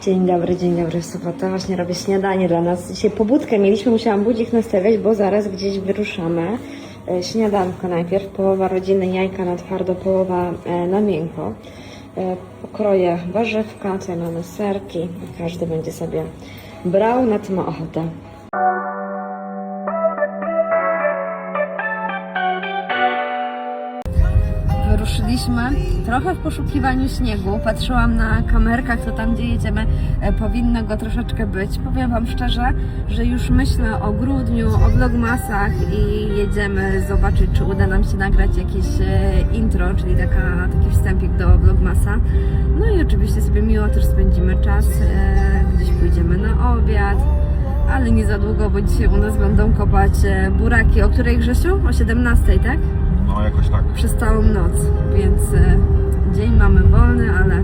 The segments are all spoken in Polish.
Dzień dobry, dzień dobry w sobotę. Właśnie robię śniadanie dla nas. Dzisiaj pobudkę mieliśmy, musiałam budzik nastawiać, bo zaraz gdzieś wyruszamy. E, Śniadanko najpierw, połowa rodziny jajka na twardo, połowa e, na miękko. E, Pokroję warzywka, tutaj mamy serki. Każdy będzie sobie brał, na co ma ochotę. Wyruszyliśmy trochę w poszukiwaniu śniegu. Patrzyłam na kamerkach, to tam gdzie jedziemy e, powinno go troszeczkę być. Powiem Wam szczerze, że już myślę o grudniu, o vlogmasach i jedziemy zobaczyć, czy uda nam się nagrać jakieś e, intro, czyli taka, taki wstępik do vlogmasa. No i oczywiście sobie miło też spędzimy czas. e, Gdzieś pójdziemy na obiad. Ale nie za długo, bo dzisiaj u nas będą kopać buraki. O której Grzesiu? O 17, tak? No jakoś tak. przez całą noc, więc e, dzień mamy wolny, ale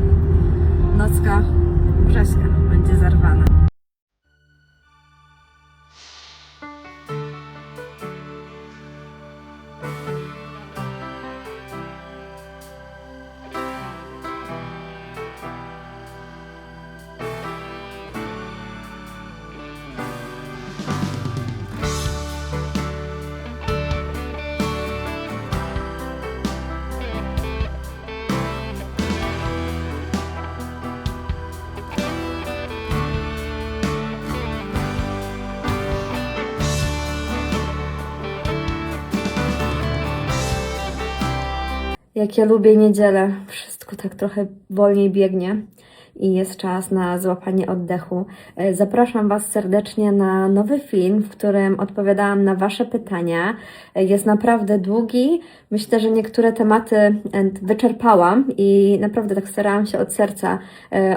nocka brzeska będzie zarwana. Jak ja lubię niedzielę, wszystko tak trochę wolniej biegnie i jest czas na złapanie oddechu. E, Zapraszam Was serdecznie na nowy film, w którym odpowiadałam na Wasze pytania. E, Jest naprawdę długi. Myślę, że niektóre tematy e, wyczerpałam i naprawdę tak starałam się od serca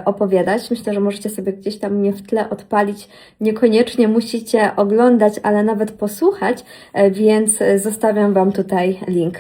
opowiadać. Myślę, że możecie sobie gdzieś tam mnie w tle odpalić. Niekoniecznie musicie oglądać, ale nawet posłuchać, więc zostawiam Wam tutaj link.